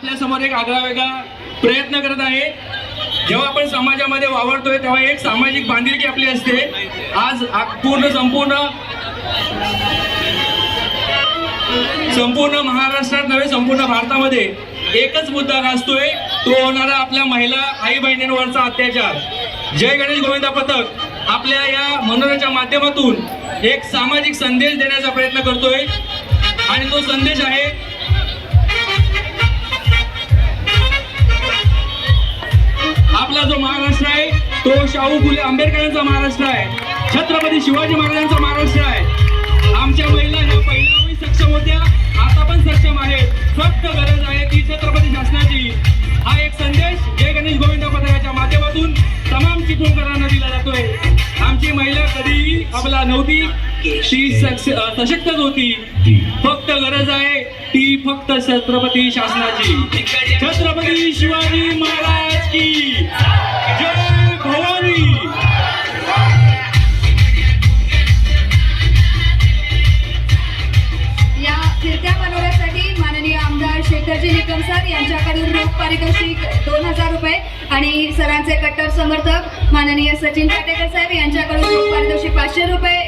आपल्यासमोर एक आगळा वेगळा प्रयत्न करत आहे. जेव्हा आपण समाजामध्ये वावरतोय तेव्हा एक सामाजिक बांधिलकी आपली असते. आज पूर्ण संपूर्ण संपूर्ण महाराष्ट्रात नव्हे संपूर्ण भारतामध्ये एकच मुद्दा गाजतोय तो होणारा आपल्या महिला आई बहिणींवरचा अत्याचार. जय गणेश गोविंदा पथक आपल्या या मनोराच्या माध्यमातून एक सामाजिक संदेश देण्याचा प्रयत्न करतोय. आणि तो संदेश आहे महाराष्ट्र आहे. तो शाहू फुले आंबेडकरांचा महाराष्ट्र आहे. छत्रपती शिवाजी महाराजांचा महाराष्ट्र आहे. आमच्या महिला ह्या पहिल्याही सक्षम होत्या. आता पण सक्षम आहेत. फक्त गरज आहे ती छत्रपती शासनाची. हा एक संदेश जय गणेश गोविंद पथकाच्या माध्यमातून तमाम चिपळूणकरांना दिला जातोय. आमची महिला कधीही आपला नव्हती ती सक्ष- सशक्तच होती. फक्त गरज आहे ती फक्त छत्रपती शासनाची. छत्रपती शिवाजी महाराज की आमदार शेखरजी निकम सर यांच्याकडून रोख पारितोषिक दोन हजार रुपये आणि सरांचे कट्टर समर्थक माननीय सचिन पाटेकर साहेब यांच्याकडून रोख पारितोषिक पाचशे रुपये